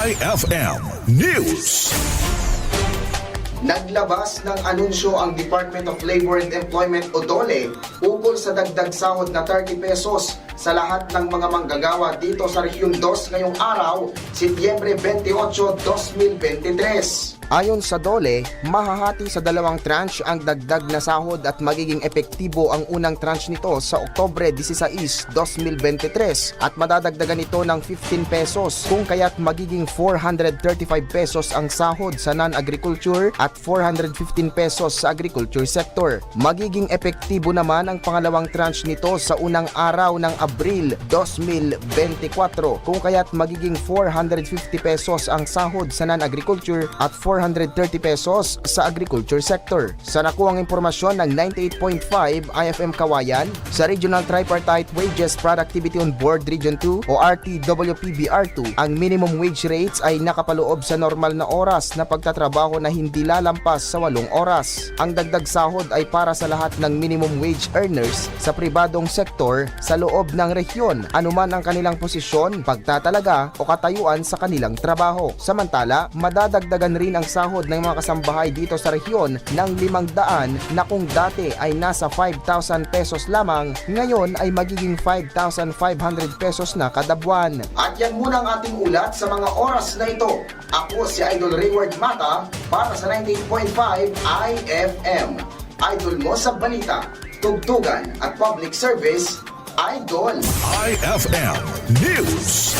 IFM News. Naglabas ng anunsyo ang Department of Labor and Employment o DOLE ukol sa dagdag sahod na 30 pesos sa lahat ng mga manggagawa dito sa Rehiyon 2 ngayong araw, Setyembre 28, 2023. Ayon sa DOLE, mahahati sa dalawang tranche ang dagdag na sahod at magiging epektibo ang unang tranche nito sa Oktobre 16, 2023 at madadagdagan ito ng 15 pesos kung kaya't magiging 435 pesos ang sahod sa non-agriculture at 415 pesos sa agriculture sector. Magiging epektibo naman ang pangalawang tranche nito sa unang araw ng Abril 2024 kung kaya't magiging 450 pesos ang sahod sa non-agriculture at 430 pesos sa agriculture sector. Sa nakuhang impormasyon ng 98.5 IFM Kawayan sa Regional Tripartite Wages Productivity on Board Region 2 o RTWPBR2, ang minimum wage rates ay nakapaloob sa normal na oras na pagtatrabaho na hindi lalampas sa 8 oras. Ang dagdag sahod ay para sa lahat ng minimum wage earners sa pribadong sektor sa loob ng rehiyon, anuman ang kanilang posisyon, pagtatalaga o katayuan sa kanilang trabaho. Samantala, madadagdagan rin ang sahod ng mga kasambahay dito sa rehiyon ng 500 na kung dati ay nasa 5,000 pesos lamang, ngayon ay magiging 5,500 pesos na kada buwan. At yan muna ang ating ulat sa mga oras na ito. Ako si Idol Rayward Mata para sa 98.5 IFM. Idol mo sa balita, tugtugan at public service, Idol. IFM News.